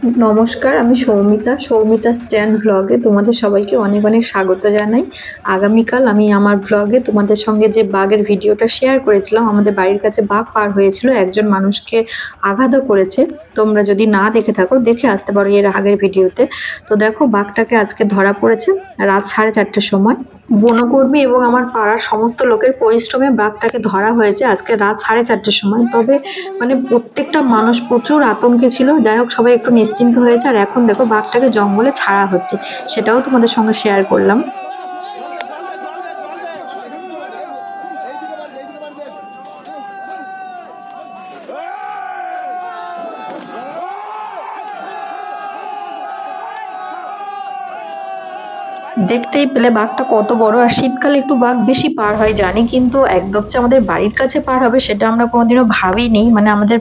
নমস্কার, আমি সৌমিতা সৌমিতা স্ট্যান্ড ব্লগে তোমাদের সবাইকে অনেক অনেক স্বাগত জানাই। আগামীকাল আমি আমার ব্লগে তোমাদের সঙ্গে যে বাঘের ভিডিওটা শেয়ার করেছিলাম, আমাদের বাড়ির কাছে বাঘ পার হয়েছিল, একজন মানুষকে আঘাতও করেছে। তোমরা যদি না দেখে থাকো, দেখে আসতে পারো এর আগের ভিডিওতে। তো দেখো, বাঘটাকে আজকে ধরা পড়েছে রাত সাড়ে চারটের সময়। বনকর্মী এবং আমার পাড়ার সমস্ত লোকের পরিশ্রমে বাঘটাকে ধরা হয়েছে আজকে রাত সাড়ে চারটের সময়। তবে মানে প্রত্যেকটা মানুষ প্রচুর আতঙ্কে ছিল। যাই হোক, সবাই একটু নিশ্চিন্ত হয়েছে। আর এখন দেখো, বাঘটাকে জঙ্গলে ছাড়া হচ্ছে। সেটাও তোমাদের সঙ্গে শেয়ার করলাম। দেখতেই পেলে বাঘটা কত বড়। আর শীতকালে একটু বাঘ বেশি পার হয়, জানি, কিন্তু একদম যে আমাদের বাড়ির কাছে পার হবে, সেটা আমরা কোনোদিনও ভাবিনি। মানে আমাদের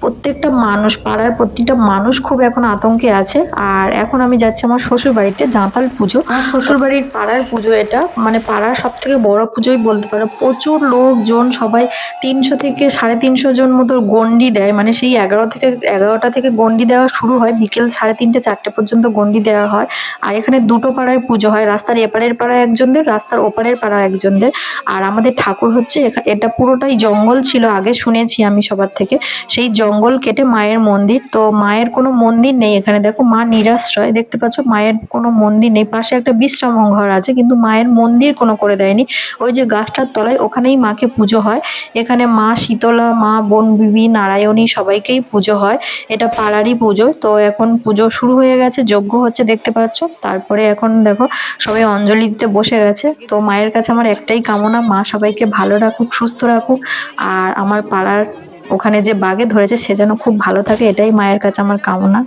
প্রত্যেকটা মানুষ, পাড়ার প্রত্যেকটা মানুষ খুব এখন আতঙ্কে আছে। আর এখন আমি যাচ্ছি আমার শ্বশুর বাড়িতে জাঁতাল পুজো। শ্বশুর বাড়ির পাড়ার পুজো এটা। মানে পাড়ার সব থেকে বড় পুজোই বলতে পারো। প্রচুর লোকজন, সবাই তিনশো থেকে সাড়ে তিনশো জন মতো গন্ডি দেয়। মানে সেই এগারো থেকে, এগারোটা থেকে গন্ডি দেওয়া শুরু হয়। বিকেল সাড়ে তিনটে, চারটে পর্যন্ত গন্ডি দেওয়া হয়। আর এখানে দুটো পাড়ায় পুজো হয়। রাস্তার এপারের পাড়া একজনদের, রাস্তার ওপারের পাড়া একজনদের। আর আমাদের ঠাকুর হচ্ছে, এটা পুরোটাই জঙ্গল ছিল আগে শুনেছি আমি সবার থেকে। সেই জঙ্গল কেটে মায়ের মন্দির। তো মায়ের কোনো মন্দির নেই এখানে। দেখো মা নিরাশ্রয়। দেখতে পাচ্ছ মায়ের কোনো মন্দির নেই। পাশে একটা বিশ্রাম ঘর আছে, কিন্তু মায়ের মন্দির কোনো করে দেয়নি। ওই যে গাছটার তলায় ওখানেই মাকে পুজো হয়। এখানে মা শীতলা, মা বন বিবি, নারায়ণী সবাইকেই পুজো হয়। এটা পাড়ারই পুজো। তো এখন পুজো শুরু হয়ে গেছে, যজ্ঞ হচ্ছে, দেখতে পাচ্ছ। তারপরে এখন দেখো সবাই অঞ্জলি দিতে বসে গেছে। তো মায়ের কাছে আমার একটাই কামনা, মা সবাইকে ভালো রাখুক, সুস্থ রাখুক। আর আমার পাড়ার ওখানে যে বাঘে ধরেছে সে যেন খুব ভালো থাকে এটাই মায়ের কাছে আমার কামনা।